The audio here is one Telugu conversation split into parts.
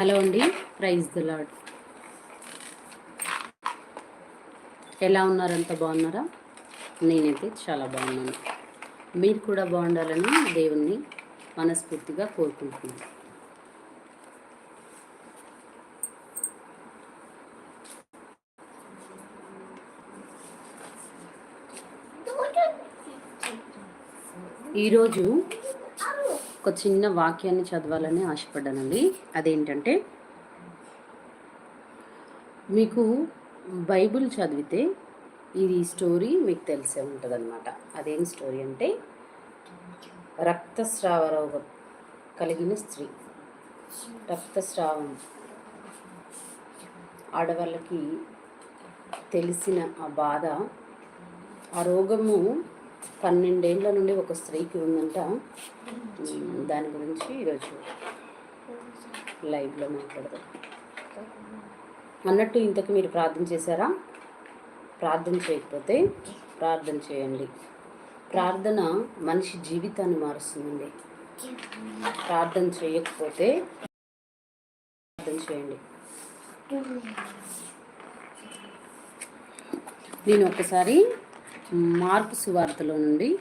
హలో అండి. ప్రైజ్ ద లాడ్ ఎలా ఉన్నారంత బాగున్నారా? నేనైతే చాలా బాగున్నాను. మీరు కూడా బాగుండాలని దేవుణ్ణి మనస్ఫూర్తిగా కోరుకుంటున్నాను. ఈరోజు ఒక చిన్న వాక్యాన్ని చదవాలని ఆశపడ్డానండి. అదేంటంటే మీకు బైబిల్ చదివితే ఇది స్టోరీ మీకు తెలిసే ఉంటుంది అనమాట అదేం స్టోరీ అంటే రక్తస్రావ రోగం కలిగిన స్త్రీ. రక్తస్రావం ఆడవాళ్ళకి తెలిసిన ఆ బాధ ఆ రోగము పన్నెండేళ్ళ నుండి ఒక స్త్రీకి ఉందంట. దాని గురించి ఈరోజు లైవ్లో మాట్లాడదాం. అన్నట్టు ఇంతకు మీరు ప్రార్థన చేశారా? ప్రార్థన చేయకపోతే ప్రార్థన చేయండి. ప్రార్థన మనిషి జీవితాన్ని మారుస్తుందండి. ప్రార్థన చేయకపోతే ప్రార్థన చేయండి. నేను ఒకసారి మార్పు సువార్తలో నుండి.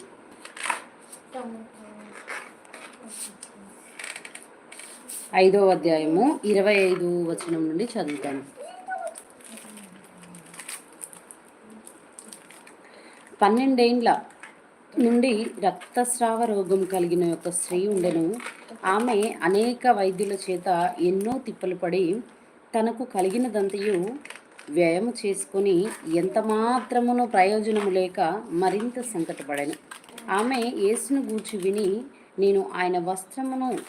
ఐదో అధ్యాయము ఇరవై ఐదు వచనం నుండి చదువుతాను. పన్నెండేండ్ల నుండి రక్తస్రావ రోగం కలిగిన ఒక స్త్రీ ఉండెను. ఆమె అనేక వైద్యుల చేత ఎన్నో తిప్పలు పడి తనకు కలిగినదంతయు వ్యయము చేసుకొని ఎంత మాత్రమును ప్రయోజనము లేక మరింత సంకటపడను. ఆమె యేసును గూర్చి విని నేను ఆయన వస్త్రమును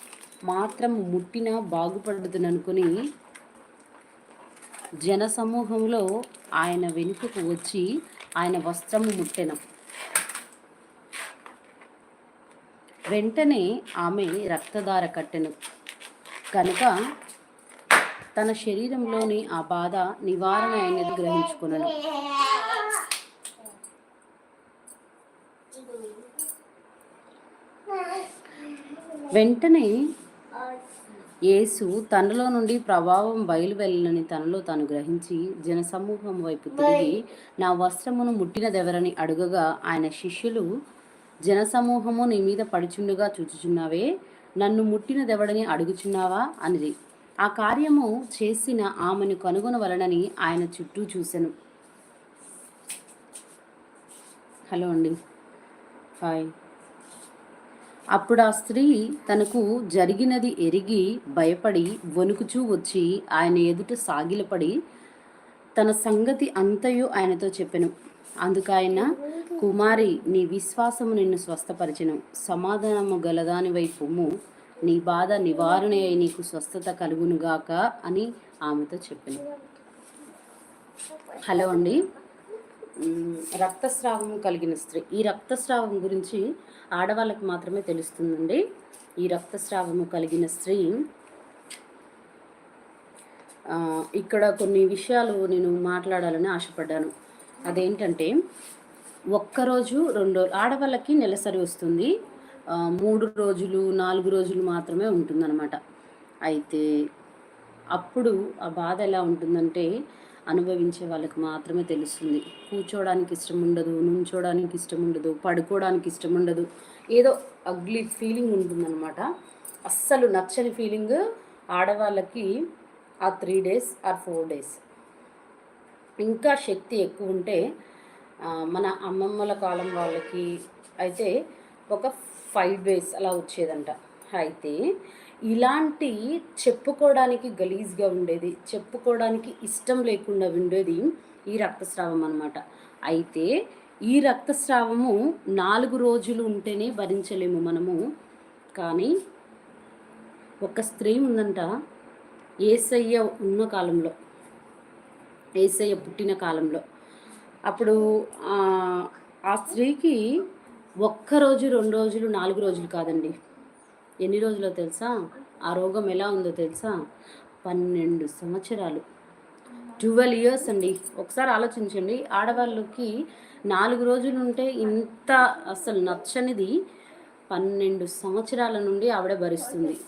మాత్రం ముట్టినా జన జనసమూహంలో ఆయన వెనుకకు వచ్చి ఆయన వస్త్రము ముట్టెను. వెంటనే ఆమె రక్తధార కట్టెను. కనుక తన శరీరంలోని ఆ బాధ నివారణ అయినది గ్రహించుకున్నాను వెంటనే యేసు తనలో నుండి ప్రభావం బయలువెళ్ళని తనలో తాను గ్రహించి జనసమూహం వైపు తిరిగి నా వస్త్రమును ముట్టినదెవరని అడుగగా ఆయన శిష్యులు జనసమూహము నీ మీద పడుచుండగా చూచుచున్నావే నన్ను ముట్టినదెవడని అడుగుచున్నావా? అనిది ఆ కార్యము చేసిన ఆమెను కనుగొనవలనని ఆయన చుట్టూ చూశాను హలో అండి. హాయ్. అప్పుడు ఆ స్త్రీ తనకు జరిగినది ఎరిగి భయపడి వణుకుచూ వచ్చి ఆయన ఎదుట సాగిలపడి తన సంగతి అంతయు ఆయనతో చెప్పెను. అందుకు ఆయన కుమారి నీ విశ్వాసము నిన్ను స్వస్థపరిచను. సమాధానము గలదాని వైపుము నీ బాధ నివారణ అయి నీకు స్వస్థత కలుగునుగాక అని ఆమెతో చెప్పింది హలో అండి. రక్తస్రావం కలిగిన స్త్రీ. ఈ రక్తస్రావం గురించి ఆడవాళ్ళకి మాత్రమే తెలుస్తుందండి. ఈ రక్తస్రావము కలిగిన స్త్రీ ఇక్కడ కొన్ని విషయాలు నేను మాట్లాడాలని ఆశపడ్డాను. అదేంటంటే ఒక్కరోజు రెండు రోజు ఆడవాళ్ళకి నెలసరి వస్తుంది. మూడు రోజులు నాలుగు రోజులు మాత్రమే ఉంటుందన్నమాట. అయితే అప్పుడు ఆ బాధ ఎలా ఉంటుందంటే అనుభవించే వాళ్ళకి మాత్రమే తెలుస్తుంది. కూర్చోవడానికి ఇష్టం ఉండదు నుంచోడానికి ఇష్టం ఉండదు పడుకోవడానికి ఇష్టం ఉండదు. ఏదో అగ్లీ ఫీలింగ్ ఉంటుందన్నమాట. అస్సలు నచ్చని ఫీలింగ్ ఆడవాళ్ళకి ఆ three days or four days ఇంకా శక్తి ఎక్కువ ఉంటే మన అమ్మమ్మల కాలం వాళ్ళకి అయితే ఒక ఫైవ్ డేస్ అలా వచ్చేదంట. అయితే ఇలాంటి చెప్పుకోవడానికి గలీజ్గా ఉండేది చెప్పుకోవడానికి ఇష్టం లేకుండా ఉండేది ఈ రక్తస్రావం అనమాట అయితే ఈ రక్తస్రావము నాలుగు రోజులు ఉంటేనే భరించలేము మనము. కానీ ఒక స్త్రీ ఉందంట ఏసయ్య ఉన్న కాలంలో ఏసయ్య పుట్టిన కాలంలో. అప్పుడు ఆ స్త్రీకి ఒక్క రోజు రెండు రోజులు నాలుగు రోజులు కాదండి. ఎన్ని రోజులో తెలుసా? ఆ రోగం ఎలా ఉందో తెలుసా? పన్నెండు సంవత్సరాలు. ట్వెల్వ్ ఇయర్స్ అండి. ఒకసారి ఆలోచించండి. ఆడవాళ్ళకి నాలుగు రోజులు ఉంటే ఇంత అసలు నచ్చనిది పన్నెండు సంవత్సరాల నుండి ఆవిడ భరిస్తుంది.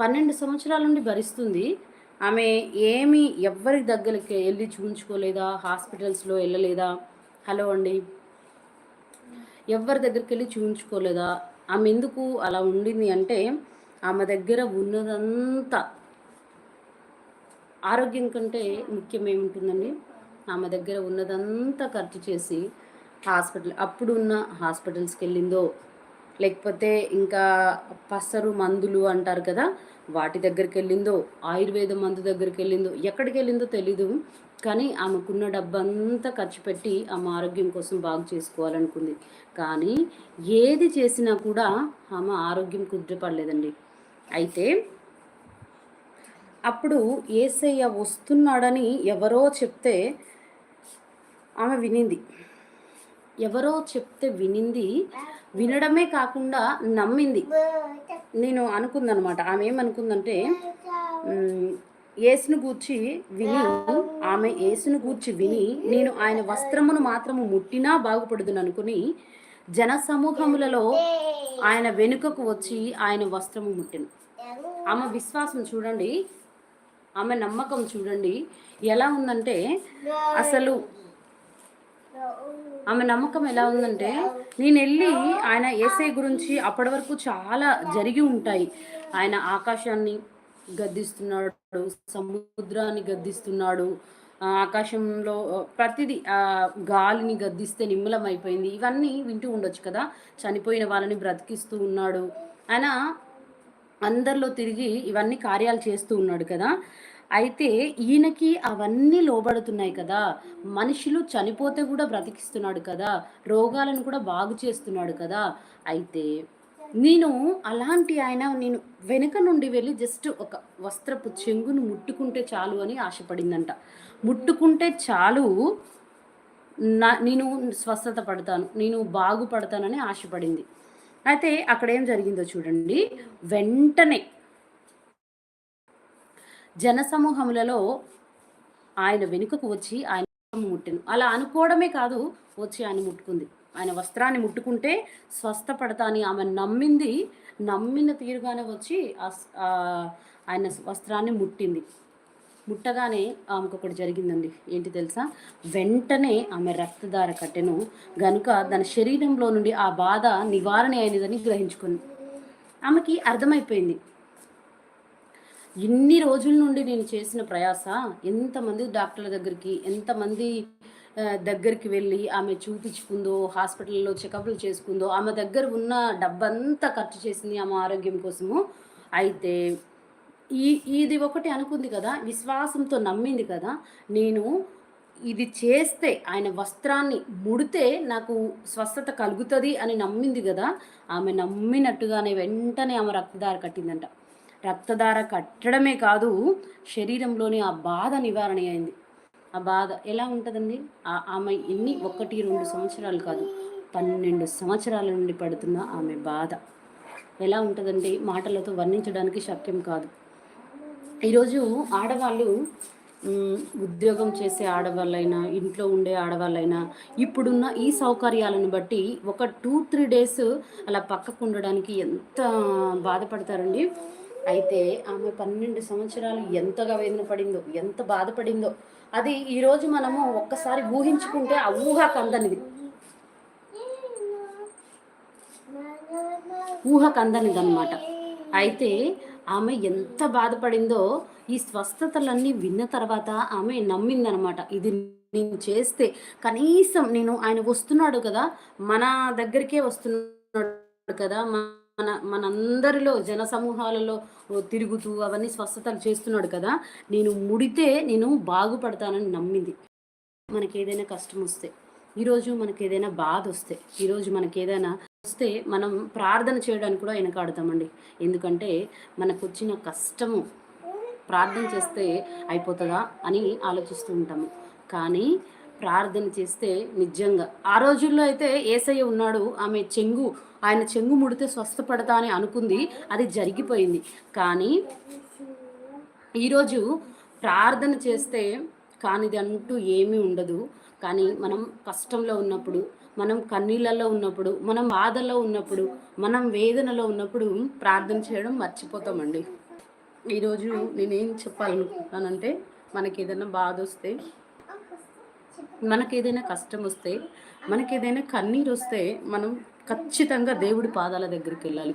పన్నెండు సంవత్సరాల నుండి భరిస్తుంది. ఆమె ఏమి ఎవరి దగ్గరికి వెళ్ళి చూపించుకోలేదా హాస్పిటల్స్లో వెళ్ళలేదా? హలో అండి. ఎవరి దగ్గరికి వెళ్ళి చూపించుకోలేదా ఆమె ఎందుకు అలా ఉండింది అంటే ఆమె దగ్గర ఉన్నదంతా ఆరోగ్యం కంటే ముఖ్యం ఏముంటుందండి ఆమె దగ్గర ఉన్నదంతా ఖర్చు చేసి హాస్పిటల్ అప్పుడు ఉన్న హాస్పిటల్స్కి వెళ్ళిందో లేకపోతే ఇంకా పసరు మందులు అంటారు కదా వాటి దగ్గరికి వెళ్ళిందో ఆయుర్వేద మందు దగ్గరికి వెళ్ళిందో ఎక్కడికి వెళ్ళిందో తెలీదు. కానీ ఆమెకున్న డబ్బంతా ఖర్చు పెట్టి ఆమె ఆరోగ్యం కోసం బాగు చేసుకోవాలనుకుంది. కానీ ఏది చేసినా కూడా ఆమె ఆరోగ్యం కుదిరిపడలేదండి అయితే అప్పుడు ఏసయ్య వస్తున్నాడని ఎవరో చెప్తే ఆమె వినింది. ఎవరో చెప్తే వినింది వినడమే కాకుండా నమ్మింది. నేను అనుకుందనమాట. ఆమె ఏమనుకుందంటే ఏసును గూర్చి విని ఆమె యేసును గూర్చి విని నేను ఆయన వస్త్రమును మాత్రము ముట్టినా బాగుపడుదును అనుకుని జన సమూహములలో ఆయన వెనుకకు వచ్చి ఆయన వస్త్రము ముట్టిను ఆమె విశ్వాసం చూడండి ఆమె నమ్మకం చూడండి ఎలా ఉందంటే అసలు ఆమె నమ్మకం ఎలా ఉందంటే నేను వెళ్ళి ఆయన ఏసై గురించి అప్పటి వరకు చాలా జరిగి ఉంటాయి. ఆయన ఆకాశాన్ని గద్దిస్తున్నాడు సముద్రాన్ని గద్దిస్తున్నాడు ఆకాశంలో ప్రతిదీ గాలిని గద్దిస్తే నిమ్మలం అయిపోయింది ఇవన్నీ వింటూ ఉండొచ్చు కదా. చనిపోయిన వాళ్ళని బ్రతికిస్తూ ఉన్నాడు. ఆయన అందరిలో తిరిగి ఇవన్నీ కార్యాలు చేస్తూ ఉన్నాడు కదా. అయితే ఈయనకి అవన్నీ లోబడుతున్నాయి కదా. మనుషులు చనిపోతే కూడా బ్రతికిస్తున్నాడు కదా. రోగాలను కూడా బాగు చేస్తున్నాడు కదా. అయితే నేను అలాంటి ఆయన నేను వెనుక నుండి వెళ్ళి జస్ట్ ఒక వస్త్రపు చెంగును ముట్టుకుంటే చాలు అని ఆశపడిందంట. ముట్టుకుంటే చాలు నా నేను స్వస్థత పడతాను నేను బాగుపడతానని ఆశపడింది. అయితే అక్కడ ఏం జరిగిందో చూడండి. వెంటనే జనసమూహములలో ఆయన వెనుకకు వచ్చి ఆయన ముట్టాను అలా అనుకోవడమే కాదు వచ్చి ఆయన ముట్టుకుంది. ఆయన వస్త్రాన్ని ముట్టుకుంటే స్వస్థపడతా అని ఆమె నమ్మింది. నమ్మిన తీరుగానే వచ్చి ఆయన వస్త్రాన్ని ముట్టింది. ముట్టగానే ఆమెకు ఒకటి జరిగిందండి. ఏంటి తెలుసా? వెంటనే ఆమె రక్తధార కట్టెను గనుక తన శరీరంలో నుండి ఆ బాధ నివారణ అయినదని గ్రహించుకుంది ఆమెకి అర్థమైపోయింది. ఇన్ని రోజుల నుండి నేను చేసిన ప్రయాస ఎంతమంది డాక్టర్ల దగ్గరికి ఎంతమంది దగ్గరికి వెళ్ళి ఆమె చూపించుకుందో హాస్పిటల్లో చెకప్లు చేసుకుందో ఆమె దగ్గర ఉన్న డబ్బంతా ఖర్చు చేసింది ఆమె ఆరోగ్యం కోసము. అయితే ఈ ఇది ఒకటి అనుకుంది కదా విశ్వాసంతో నమ్మింది కదా నేను ఇది చేస్తే ఆయన వస్త్రాన్ని ముడితే నాకు స్వస్థత కలుగుతుంది అని నమ్మింది కదా ఆమె నమ్మినట్టుగానే వెంటనే ఆమె రక్తదార కట్టిందంట. రక్తదార కట్టడమే కాదు శరీరంలోని ఆ బాధ నివారణ అయింది. ఆ బాధ ఎలా ఉంటుందండి? ఆమె ఎన్ని ఒకటి రెండు సంవత్సరాలు కాదు పన్నెండు సంవత్సరాల నుండి పడుతున్న ఆమె బాధ. ఎలా ఉంటుందండి మాటలతో వర్ణించడానికి శక్యం కాదు. ఈరోజు ఆడవాళ్ళు ఉద్యోగం చేసే ఆడవాళ్ళైనా ఇంట్లో ఉండే ఆడవాళ్ళైనా ఇప్పుడున్న ఈ సౌకర్యాలను బట్టి ఒక టూ త్రీ డేస్ అలా పక్కకు ఉండడానికి ఎంత బాధపడతారండి? అయితే ఆమె పన్నెండు సంవత్సరాలు ఎంతగా వేదన పడిందో ఎంత బాధపడిందో అది ఈరోజు మనము ఒక్కసారి ఊహించుకుంటే ఆ ఊహ కందనిది. ఊహ కందనిది అనమాట అయితే ఆమె ఎంత బాధపడిందో ఈ స్వస్థతలన్నీ విన్న తర్వాత ఆమె నమ్మిందనమాట ఇది నేను చేస్తే కనీసం నేను ఆయన వస్తున్నాడు కదా మన దగ్గరికే వస్తున్నాడు కదా మన మనందరిలో జన సమూహాలలో తిరుగుతూ అవన్నీ స్వస్థతలు చేస్తున్నాడు కదా. నేను ముడితే నేను బాగుపడతానని నమ్మింది. మనకి ఏదైనా కష్టం వస్తే ఈరోజు మనకి ఏదైనా బాధ వస్తే ఈరోజు మనకి ఏదైనా వస్తే మనం ప్రార్థన చేయడానికి కూడా వెనకాడతామండి. ఎందుకంటే మనకు వచ్చిన కష్టము ప్రార్థన చేస్తే అయిపోతుందా అని ఆలోచిస్తూ ఉంటాము. కానీ ప్రార్థన చేస్తే నిజంగా. ఆ రోజుల్లో అయితే ఏసయ్య ఉన్నాడు ఆమె చెంగు ఆయన చెంగు ముడితే స్వస్థపడతా అని అనుకుంది అది జరిగిపోయింది. కానీ ఈరోజు ప్రార్థన చేస్తే కానిది అంటూ ఏమీ ఉండదు. కానీ మనం కష్టంలో ఉన్నప్పుడు మనం కన్నీళ్ళలో ఉన్నప్పుడు మనం బాధలో ఉన్నప్పుడు మనం వేదనలో ఉన్నప్పుడు ప్రార్థన చేయడం మర్చిపోతామండి. ఈరోజు నేనేం చెప్పాలనుకుంటున్నానంటే మనకి ఏదైనా బాధ వస్తే మనకి ఏదైనా కష్టం వస్తే మనకి ఏదైనా కన్నీరు వస్తే మనం ఖచ్చితంగా దేవుడి పాదాల దగ్గరికి వెళ్ళాలి.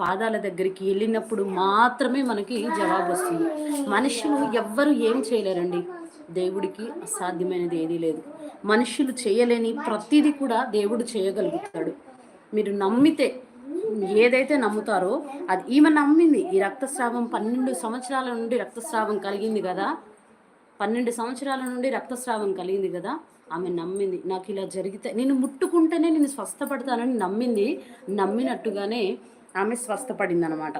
పాదాల దగ్గరికి వెళ్ళినప్పుడు మాత్రమే మనకి జవాబు వస్తుంది. మనుషులు ఎవ్వరు ఏం చేయలేరండి. దేవుడికి అసాధ్యమైనది ఏదీ లేదు. మనుషులు చేయలేని ప్రతిదీ కూడా దేవుడు చేయగలుగుతాడు. మీరు నమ్మితే ఏదైతే నమ్ముతారో అది ఈమె నమ్మింది. ఈ రక్తస్రావం పన్నెండు సంవత్సరాల నుండి రక్తస్రావం కలిగింది కదా. పన్నెండు సంవత్సరాల నుండి రక్తస్రావం కలిగింది కదా ఆమె నమ్మింది. నాకు ఇలా జరిగితే నేను ముట్టుకుంటేనే నేను స్వస్థపడతానని నమ్మింది. నమ్మినట్టుగానే ఆమె స్వస్థపడింది అనమాట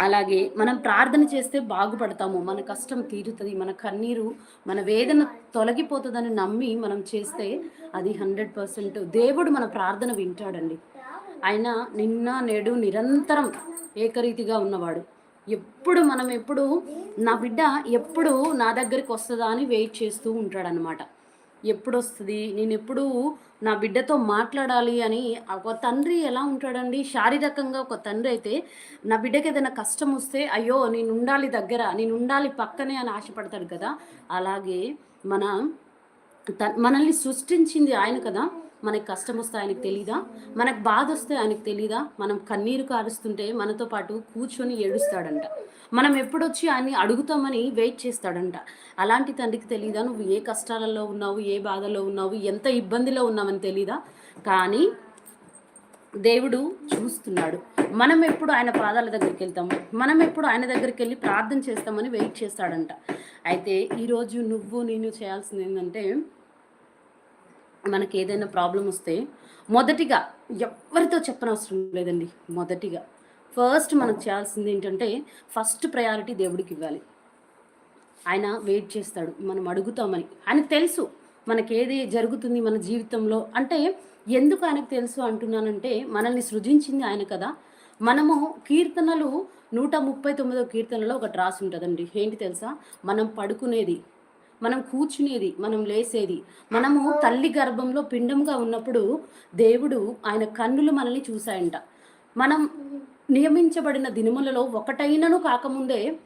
అలాగే మనం ప్రార్థన చేస్తే బాగుపడతాము. మన కష్టం తీరుతుంది మన కన్నీరు మన వేదన తొలగిపోతుందని నమ్మి మనం చేస్తే అది హండ్రెడ్ పర్సెంట్ దేవుడు మన ప్రార్థన వింటాడండి. ఆయన నిన్న నేడు నిరంతరం ఏకరీతిగా ఉన్నవాడు. ఎప్పుడు మనం ఎప్పుడు నా బిడ్డ ఎప్పుడు నా దగ్గరికి వస్తుందా అని వెయిట్ చేస్తూ ఉంటాడనమాట ఎప్పుడు వస్తుంది నేను ఎప్పుడు నా బిడ్డతో మాట్లాడాలి అని ఒక తండ్రి ఎలా ఉంటాడండి? శారీరకంగా ఒక తండ్రి అయితే నా బిడ్డకి ఏదైనా కష్టం వస్తే అయ్యో నేను ఉండాలి దగ్గర నేను ఉండాలి పక్కనే అని ఆశపడతాడు కదా. అలాగే మన మనల్ని సృష్టించింది ఆయన కదా. మనకి కష్టం వస్తే ఆయనకు తెలీదా? మనకు బాధ వస్తే ఆయనకు తెలీదా? మనం కన్నీరు కారుస్తుంటే మనతో పాటు కూర్చొని ఏడుస్తాడంట. మనం ఎప్పుడొచ్చి ఆయన్ని అడుగుతామని వెయిట్ చేస్తాడంట. అలాంటి తండ్రికి తెలీదా? నువ్వు ఏ కష్టాలలో ఉన్నావు? ఏ బాధలో ఉన్నావు? ఎంత ఇబ్బందిలో ఉన్నావని తెలీదా? కానీ దేవుడు చూస్తున్నాడు. మనం ఎప్పుడు ఆయన పాదాల దగ్గరికి వెళ్తాము? మనం ఎప్పుడు ఆయన దగ్గరికి వెళ్ళి ప్రార్థన చేస్తామని వెయిట్ చేస్తాడంట. అయితే ఈరోజు నువ్వు నేను చేయాల్సింది ఏంటంటే మనకి ఏదైనా ప్రాబ్లం వస్తే మొదటిగా ఎవరితో చెప్పనవసరం లేదండి. మొదటిగా. ఫస్ట్ మనకు చేయాల్సింది ఏంటంటే ఫస్ట్ ప్రయారిటీ దేవుడికి ఇవ్వాలి. ఆయన వెయిట్ చేస్తాడు. మనం అడుగుతామని. ఆయనకు తెలుసు మనకేది జరుగుతుంది మన జీవితంలో. అంటే ఎందుకు ఆయనకు తెలుసు అంటున్నానంటే మనల్ని సృజించింది ఆయన కదా. మనము కీర్తనలు నూట ముప్పై తొమ్మిదో కీర్తనలో ఒకటి రాసి ఉంటుందండి. ఏంటి తెలుసా? మనం పడుకునేది మనం కూర్చునేది మనం లేసేది. మనము తల్లి గర్భంలో పిండంగా ఉన్నప్పుడు దేవుడు ఆయన కన్నులు మనల్ని చూశాయంట. మనం నియమించబడిన దినములలో ఒకటైనను కాకముందే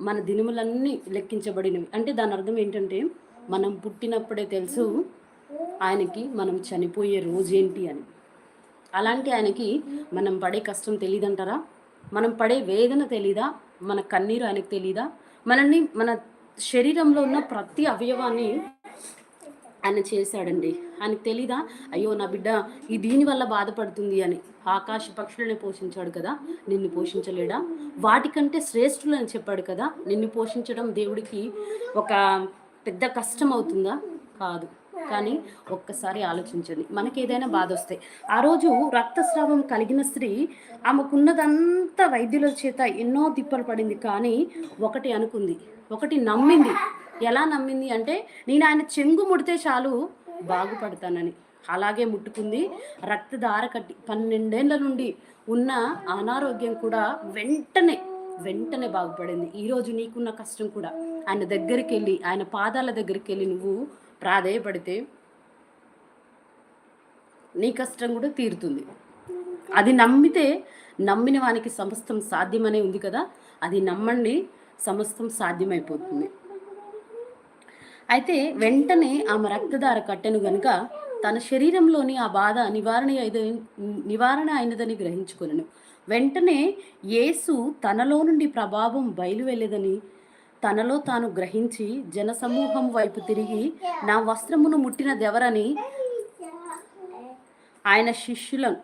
మన దినములన్నీ లెక్కించబడినవి. అంటే దాని అర్థం ఏంటంటే మనం పుట్టినప్పుడే తెలుసు ఆయనకి మనం చనిపోయే రోజేంటి అని. అలాంటి ఆయనకి మనం పడే కష్టం తెలియదంటారా మనం పడే వేదన తెలీదా? మన కన్నీరు ఆయనకు తెలీదా? మనల్ని మన శరీరంలో ఉన్న ప్రతి అవయవాన్ని ఆయన చేశాడండి. ఆయనకు తెలీదా? అయ్యో నా బిడ్డ ఈ దీని వల్ల బాధపడుతుంది అని. ఆకాశ పక్షులని పోషించాడు కదా నిన్ను పోషించలేడా? వాటికంటే శ్రేష్ఠులు అని చెప్పాడు కదా నిన్ను పోషించడం దేవుడికి ఒక పెద్ద కష్టం అవుతుందా కాదు. కానీ ఒక్కసారి ఆలోచించండి. మనకి ఏదైనా బాధ వస్తే ఆ రోజు రక్తస్రావం కలిగిన స్త్రీ ఆమెకున్నదంతా వైద్యుల చేత ఎన్నో తిప్పలు పడింది. కానీ ఒకటి అనుకుంది. ఒకటి నమ్మింది. ఎలా నమ్మింది అంటే నేను ఆయన చెంగు ముడితే చాలు బాగుపడతానని. అలాగే ముట్టుకుంది. రక్తధార కట్టి పన్నెండేళ్ళ నుండి ఉన్న అనారోగ్యం కూడా వెంటనే వెంటనే బాగుపడింది. ఈరోజు నీకున్న కష్టం కూడా. ఆయన దగ్గరికి వెళ్ళి ఆయన పాదాల దగ్గరికి వెళ్ళి నువ్వు ప్రాధేయపడితే నీ కష్టం కూడా తీరుతుంది. అది నమ్మితే నమ్మిన వానికి సమస్తం సాధ్యమనే ఉంది కదా అది నమ్మండి సమస్తం సాధ్యమైపోతుంది. అయితే వెంటనే ఆమె రక్తదార కట్టెను గనుక తన శరీరంలోని ఆ బాధ నివారణ నివారణ అయినదని గ్రహించుకొనను. వెంటనే యేసు తనలో నుండి ప్రభావం బయలువెళ్ళదని తనలో తాను గ్రహించి జనసమూహం వైపు తిరిగి నా వస్త్రమును ముట్టిన దెవరని ఆయన శిష్యులను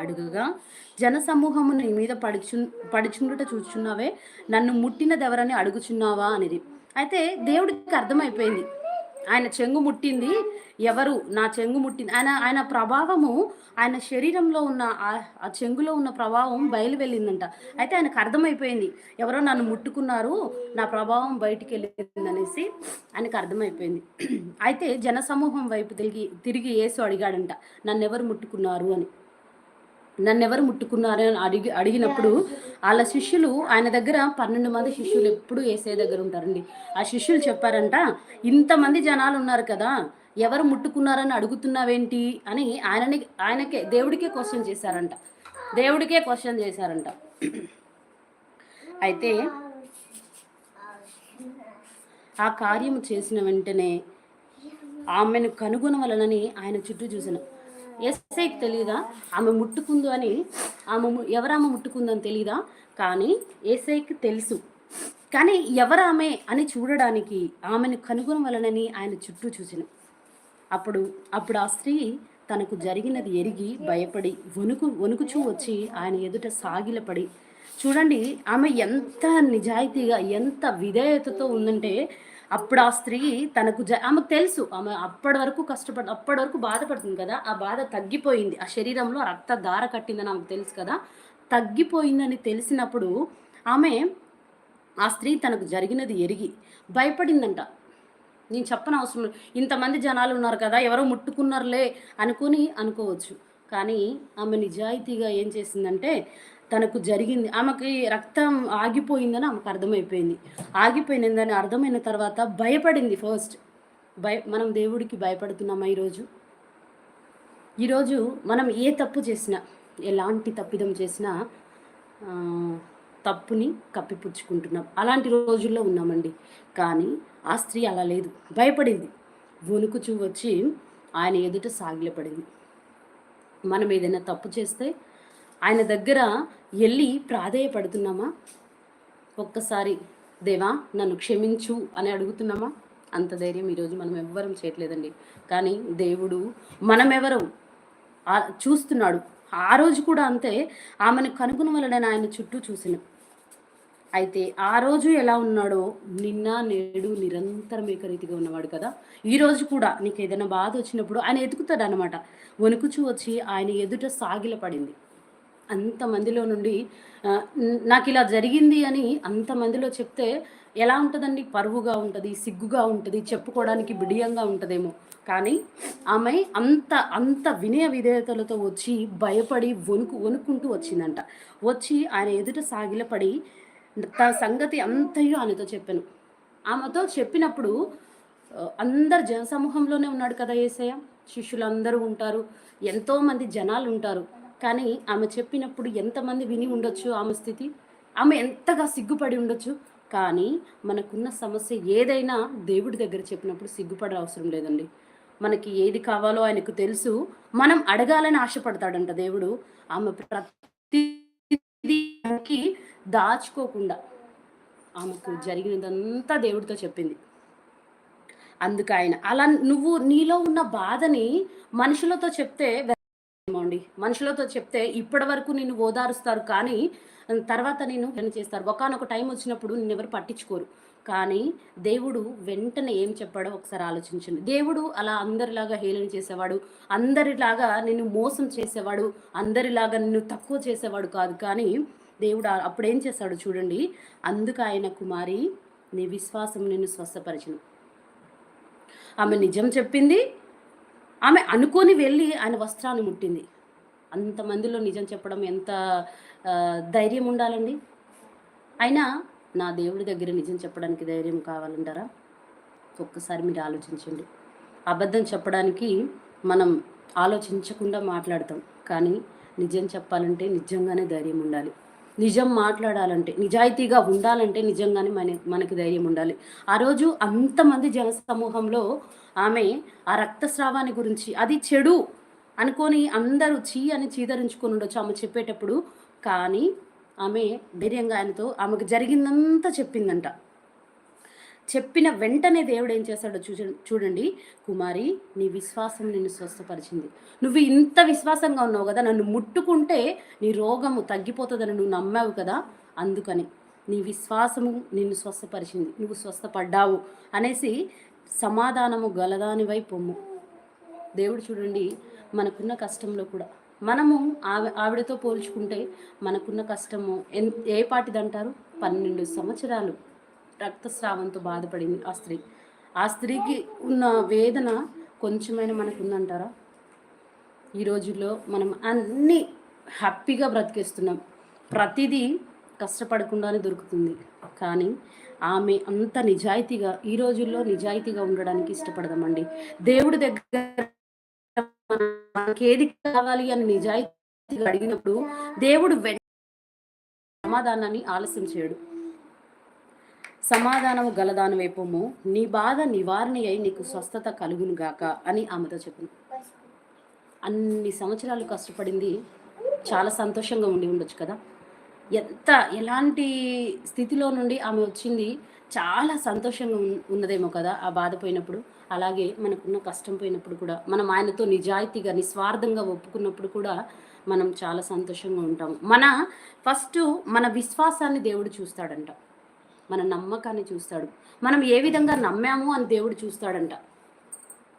అడుగుగా జనసమూహము నీ మీద పడుచు పడుచుండుట చూచున్నావే నన్ను ముట్టినదెవరని అడుగుచున్నావా అనేది. అయితే దేవుడికి అర్థమైపోయింది. ఆయన చెంగు ముట్టింది ఎవరు? నా చెంగు ముట్టింది. ఆయన ఆయన ప్రభావము ఆయన శరీరంలో ఉన్న ఆ చెంగులో ఉన్న ప్రభావం బయలు వెళ్ళిందంట. అయితే ఆయనకు అర్థమైపోయింది. ఎవరో నన్ను ముట్టుకున్నారు నా ప్రభావం బయటికి వెళ్ళింది అనేసి ఆయనకు అర్థమైపోయింది. అయితే జనసమూహం వైపు తిరిగి తిరిగి వేసు అడిగాడంట నన్ను ఎవరు ముట్టుకున్నారు అని. నన్నెవరు ముట్టుకున్నారు అని అడిగి అడిగినప్పుడు వాళ్ళ శిష్యులు ఆయన దగ్గర పన్నెండు మంది శిష్యులు ఎప్పుడు వేసే దగ్గర ఉంటారండి. ఆ శిష్యులు చెప్పారంట ఇంతమంది జనాలు ఉన్నారు కదా ఎవరు ముట్టుకున్నారని అడుగుతున్నావేంటి? అని ఆయనని ఆయనకే దేవుడికే క్వశ్చన్ చేశారంట. దేవుడికే క్వశ్చన్ చేశారంట. అయితే ఆ కార్యము చేసిన వెంటనే ఆమెను కనుగొనవలనని ఆయన చుట్టూ చూసిన. ఎస్ఐకి తెలియదా ఆమె ముట్టుకుందు అని ఆమె ము- ఎవరు ఆమె ముట్టుకుందని తెలియదా కానీ ఏసైకి తెలుసు. కానీ ఎవరామె ఆమె అని చూడడానికి ఆమెను కనుగొనవలనని ఆయన చుట్టూ చూసిన. అప్పుడు అప్పుడు ఆ స్త్రీ తనకు జరిగినది ఎరిగి భయపడి వణుకు వణుకుచూ వచ్చి ఆయన ఎదుట సాగిలపడి చూడండి ఆమె ఎంత నిజాయితీగా ఎంత విధేయతతో ఉందంటే అప్పుడు ఆ స్త్రీ తనకు జ ఆమెకు తెలుసు ఆమె అప్పటి వరకు కష్టపడి అప్పటి వరకు బాధపడుతుంది కదా ఆ బాధ తగ్గిపోయింది. ఆ శరీరంలో రక్త దార కట్టిందని ఆమెకు తెలుసు కదా తగ్గిపోయిందని తెలిసినప్పుడు ఆమె ఆ స్త్రీ తనకు జరిగినది ఎరిగి భయపడిందంట. నేను చెప్పని అవసరం ఇంతమంది జనాలు ఉన్నారు కదా ఎవరో ముట్టుకున్నారులే అనుకుని అనుకోవచ్చు. కానీ ఆమె నిజాయితీగా ఏం చేసిందంటే తనకు జరిగింది. ఆమెకి రక్తం ఆగిపోయిందని ఆమెకు అర్థమైపోయింది. ఆగిపోయిందని అర్థమైన తర్వాత భయపడింది ఫస్ట్. భయ మనం దేవుడికి భయపడుతున్నామా ఈరోజు? ఈరోజు మనం ఏ తప్పు చేసినా ఎలాంటి తప్పిదం చేసినా తప్పుని కప్పిపుచ్చుకుంటున్నాం. అలాంటి రోజుల్లో ఉన్నామండి. కానీ ఆ స్త్రీ అలా లేదు. భయపడింది. వణుకుచూ వచ్చి ఆయన ఎదుట సాగిలపడింది. మనం ఏదైనా తప్పు చేస్తే ఆయన దగ్గర వెళ్ళి ప్రాధేయపడుతున్నామా? ఒక్కసారి దేవా నన్ను క్షమించు అని అడుగుతున్నామా? అంత ధైర్యం ఈరోజు మనం ఎవ్వరం చేయట్లేదండి. కానీ దేవుడు మనమెవరం చూస్తున్నాడు. ఆ రోజు కూడా అంతే ఆమెను కనుగొన వలన ఆయన చుట్టూ చూసిన. అయితే ఆ రోజు ఎలా ఉన్నాడో నిన్న నేడు నిరంతరం ఏకరీతిగా ఉన్నవాడు కదా. ఈ రోజు కూడా నీకు ఏదైనా బాధ వచ్చినప్పుడు ఆయన ఎదుగుతాడు అనమాట వణుకుచూ వచ్చి ఆయన ఎదుట సాగిలపడింది. అంతమందిలో నుండి నాకు ఇలా జరిగింది అని అంతమందిలో చెప్తే ఎలా ఉంటుందండి? పరువుగా ఉంటుంది సిగ్గుగా ఉంటుంది చెప్పుకోవడానికి బిడియంగా ఉంటుందేమో. కానీ ఆమె అంత అంత వినయ విధేయతలతో వచ్చి భయపడి వణుకు వణుకుంటూ వచ్చిందంట. వచ్చి ఆయన ఎదుట సాగిలపడి తన సంగతి అంతయో ఆయనతో చెప్పాను. ఆమెతో చెప్పినప్పుడు అందరు జనసమూహంలోనే ఉన్నాడు కదా ఏసయ్య శిష్యులు అందరూ ఉంటారు ఎంతోమంది జనాలు ఉంటారు కానీ ఆమె చెప్పినప్పుడు ఎంతమంది విని ఉండొచ్చు ఆమె స్థితి? ఆమె ఎంతగా సిగ్గుపడి ఉండొచ్చు? కానీ మనకున్న సమస్య ఏదైనా దేవుడి దగ్గర చెప్పినప్పుడు సిగ్గుపడే అవసరం లేదండి. మనకి ఏది కావాలో ఆయనకు తెలుసు. మనం అడగాలని ఆశపడతాడంట దేవుడు. ఆమె ప్రతి దాచుకోకుండా ఆమెకు జరిగినదంతా దేవుడితో చెప్పింది. అందుకు ఆయన అలా నువ్వు నీలో ఉన్న బాధని మనుషులతో చెప్తే అండి మనుషులతో చెప్తే ఇప్పటి వరకు నిన్ను ఓదారుస్తారు కానీ తర్వాత నేను ఏం చేస్తారు. ఒకనొక టైం వచ్చినప్పుడు నిన్ను ఎవరు పట్టించుకోరు. కానీ దేవుడు వెంటనే ఏం చెప్పాడో ఒకసారి ఆలోచించండి. దేవుడు అలా అందరిలాగా హేళన చేసేవాడు అందరిలాగా నిన్ను మోసం చేసేవాడు అందరిలాగా నిన్ను తక్కువ చేసేవాడు కాదు. కానీ దేవుడు అప్పుడేం అప్పుడు ఏం చేశాడు చూడండి. అందుకు ఆయన కుమారి నీ విశ్వాసం నిన్ను స్వస్థపరిచను ఆమె నిజం చెప్పింది ఆమె అనుకొని వెళ్ళి ఆయన వస్త్రాన్ని ముట్టింది. అంతమందిలో నిజం చెప్పడం ఎంత ధైర్యం ఉండాలండి? అయినా నా దేవుడి దగ్గర నిజం చెప్పడానికి ధైర్యం కావాలంటారా? ఒక్కసారి మీరు ఆలోచించండి. అబద్ధం చెప్పడానికి మనం ఆలోచించకుండా మాట్లాడతాం. కానీ నిజం చెప్పాలంటే నిజంగానే ధైర్యం ఉండాలి. నిజం మాట్లాడాలంటే నిజాయితీగా ఉండాలంటే నిజంగానే మన మనకి ధైర్యం ఉండాలి. ఆ రోజు అంతమంది జన సమూహంలో ఆమె ఆ రక్తస్రావాన్ని గురించి అది చెడు అనుకొని అందరూ చీ అని చీదరించుకొని ఉండొచ్చు ఆమె చెప్పేటప్పుడు. కానీ ఆమె ధైర్యంగా ఆయనతో ఆమెకు జరిగిందంతా చెప్పిందంట. చెప్పిన వెంటనే దేవుడు ఏం చేశాడో చూ చూడండి. కుమారి నీ విశ్వాసం నిన్ను స్వస్థపరిచింది. నువ్వు ఇంత విశ్వాసంగా ఉన్నావు కదా నన్ను ముట్టుకుంటే నీ రోగము తగ్గిపోతుందని నువ్వు నమ్మావు కదా అందుకని నీ విశ్వాసము నిన్ను స్వస్థపరిచింది. నువ్వు స్వస్థపడ్డావు అనేసి సమాధానము గలదానివై పొమ్ము. దేవుడు చూడండి మనకున్న కష్టంలో కూడా. మనము ఆవి ఆవిడతో పోల్చుకుంటే మనకున్న కష్టము ఎన్ ఏ పాటిదంటారు? పన్నెండు సంవత్సరాలు. రక్తస్రావంతో బాధపడింది ఆ స్త్రీ. ఆ స్త్రీకి ఉన్న వేదన కొంచెమైనా మనకు ఉందంటారా ఈ రోజుల్లో మనం అన్నీ హ్యాపీగా బ్రతికేస్తున్నాం. ప్రతిదీ కష్టపడకుండానే దొరుకుతుంది. కానీ ఆమె అంత నిజాయితీగా ఈ రోజుల్లో నిజాయితీగా ఉండడానికి ఇష్టపడదామండి. దేవుడి దగ్గర మనకి ఏది కావాలి అని నిజాయితీగా అడిగినప్పుడు దేవుడు వెంటనే సమాధానాన్ని ఆలస్యం చేయడు. సమాధానము గలదాని వైపుము నీ బాధ నివారణ అయి నీకు స్వస్థత కలుగును గాక అని ఆమెతో చెప్పను. అన్ని సంవత్సరాలు కష్టపడింది చాలా సంతోషంగా ఉండి ఉండొచ్చు కదా? ఎంత ఎలాంటి స్థితిలో నుండి ఆమె వచ్చింది చాలా సంతోషంగా ఉన్నదేమో కదా ఆ బాధ పోయినప్పుడు. అలాగే మనకున్న కష్టం పోయినప్పుడు కూడా మనం ఆయనతో నిజాయితీగా నిస్వార్థంగా ఒప్పుకున్నప్పుడు కూడా మనం చాలా సంతోషంగా ఉంటాము. మన ఫస్ట్ మన విశ్వాసాన్ని దేవుడు చూస్తాడంట. మన నమ్మకాన్ని చూస్తాడు. మనం ఏ విధంగా నమ్మాము అని దేవుడు చూస్తాడంట.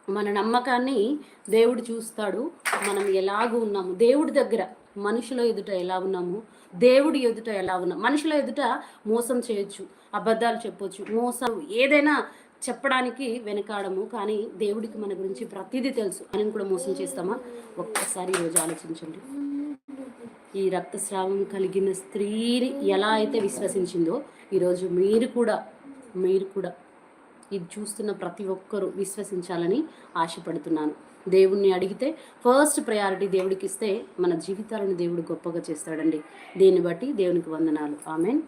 మన నమ్మకాన్ని దేవుడు చూస్తాడు. మనం ఎలాగూ ఉన్నాము? దేవుడి దగ్గర మనుషుల ఎదుట ఎలా ఉన్నాము? దేవుడి ఎదుట ఎలా ఉన్నాం? మనుషుల ఎదుట మోసం చేయొచ్చు అబద్ధాలు చెప్పొచ్చు. మోసం ఏదైనా చెప్పడానికి వెనకాడము. కానీ దేవుడికి మన గురించి ప్రతిదీ తెలుసు. అని కూడా మోసం చేస్తామా? ఒక్కసారి ఈరోజు ఆలోచించండి. ఈ రక్తస్రావం కలిగిన స్త్రీని ఎలా అయితే విశ్వసించిందో ఈరోజు మీరు కూడా మీరు కూడా ఇది చూస్తున్న ప్రతి ఒక్కరూ విశ్వసించాలని ఆశపడుతున్నాను. దేవుణ్ణి అడిగితే ఫస్ట్ ప్రయారిటీ దేవుడికి ఇస్తే మన జీవితాలను దేవుడు గొప్పగా చేస్తాడండి. దీన్ని బట్టి దేవునికి వందనాలు. ఆమెన్.